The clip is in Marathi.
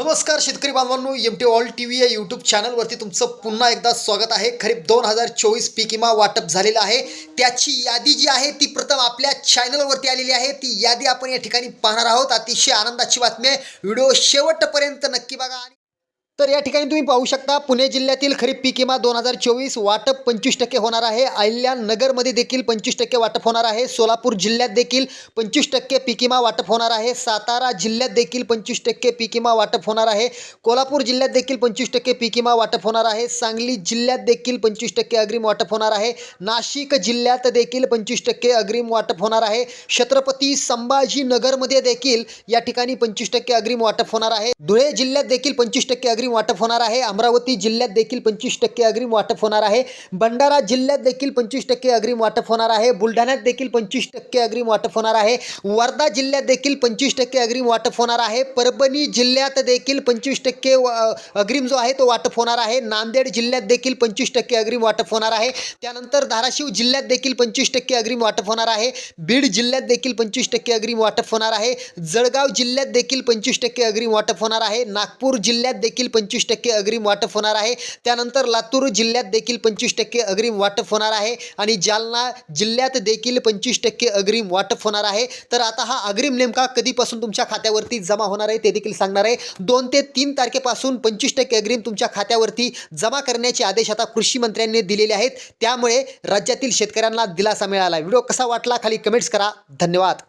नमस्कार शेतकरी बांधवांनो M T all T V या यूट्यूब चॅनलवरती तुमचं पुन्हा एकदा स्वागत आहे. खरीप दोन हजार चोवीस पीक विमा वाटप झालेलं आहे. त्याची यादी जी आहे ती प्रथम आपल्या चॅनलवरती आलेली आहे. ती यादी आपण या ठिकाणी पाहणार आहोत. अतिशय आनंदाची बातमी आहे. व्हिडिओ शेवटपर्यंत नक्की बघा आणि तर या ठिकाणी तुम्ही पाहू शकता पुणे जिल्ह्यातील खरीप पीक विमा दोन हजार चोवीस वाटप पंचवीस टक्के होणार आहे. अहिल्यानगरमध्ये देखील पंचवीस टक्के वाटप होणार आहे. सोलापूर जिल्ह्यात देखील पंचवीस टक्के पीक विमा वाटप होणार आहे. सातारा जिल्ह्यात देखील पंचवीस टक्के पीक विमा वाटप होणार आहे. कोल्हापूर जिल्ह्यात देखील पंचवीस टक्के पीक विमा वाटप होणार आहे. सांगली जिल्ह्यात देखील पंचवीस टक्के अग्रिम वाटप होणार आहे. नाशिक जिल्ह्यात देखील पंचवीस टक्के अग्रिम वाटप होणार आहे. छत्रपती संभाजीनगरमध्ये देखील या ठिकाणी पंचवीस टक्के अग्रिम वाटप होणार आहे. धुळे जिल्ह्यात देखील पंचवीस टक्के अग्रिम वाटप होणार आहे अमरावती जिल्ह्यात देखील पंचवीस टक्के अग्रिम वाटप होणार आहे भंडारा जिल्ह्यात देखील पंचवीस टक्के अग्रिम वाटप होणार आहे बुलढाण्यात देखील पंचवीस टक्के अग्रिम वाटप होणार आहे वर्धा जिल्ह्यात देखील पंचवीस टक्के अग्रिम वाटप होणार आहे परभणी जिल्ह्यात देखील पंचवीस टक्के अग्रिम जो आहे तो वाटप होणार आहे नांदेड जिल्ह्यात देखील पंचवीस टक्के अग्रिम वाटप होणार आहे त्यानंतर धाराशिव जिल्ह्यात देखील पंचवीस टक्के अग्रिम वाटप होणार आहे बीड जिल्ह्यात देखील पंचवीस टक्के अग्रिम वाटप होणार आहे जळगाव जिल्ह्यात देखील पंचवीस टक्के अग्रिम वाटप होणार आहे नागपूर जिल्ह्यात देखील पंचवीस टक्के अग्रिम वाटप होणार आहे. त्यानंतर लातूर जिल्ह्यात देखील पंचवीस टक्के अग्रिम वाटप होणार आहे आणि जालना जिल्ह्यात देखील पंचवीस टक्के अग्रिम वाटप होणार आहे. तर आता हा अग्रिम नेमका कधीपासून तुमच्या खात्यावरती जमा होणार आहे ते देखील सांगणार आहे. दोन ते तीन तारखेपासून पंचवीस टक्के अग्रिम तुमच्या खात्यावरती जमा करण्याचे आदेश आता कृषी मंत्र्यांनी दिलेले आहेत. त्यामुळे राज्यातील शेतकऱ्यांना दिलासा मिळाला. व्हिडिओ कसा वाटला खाली कमेंट्स करा. धन्यवाद.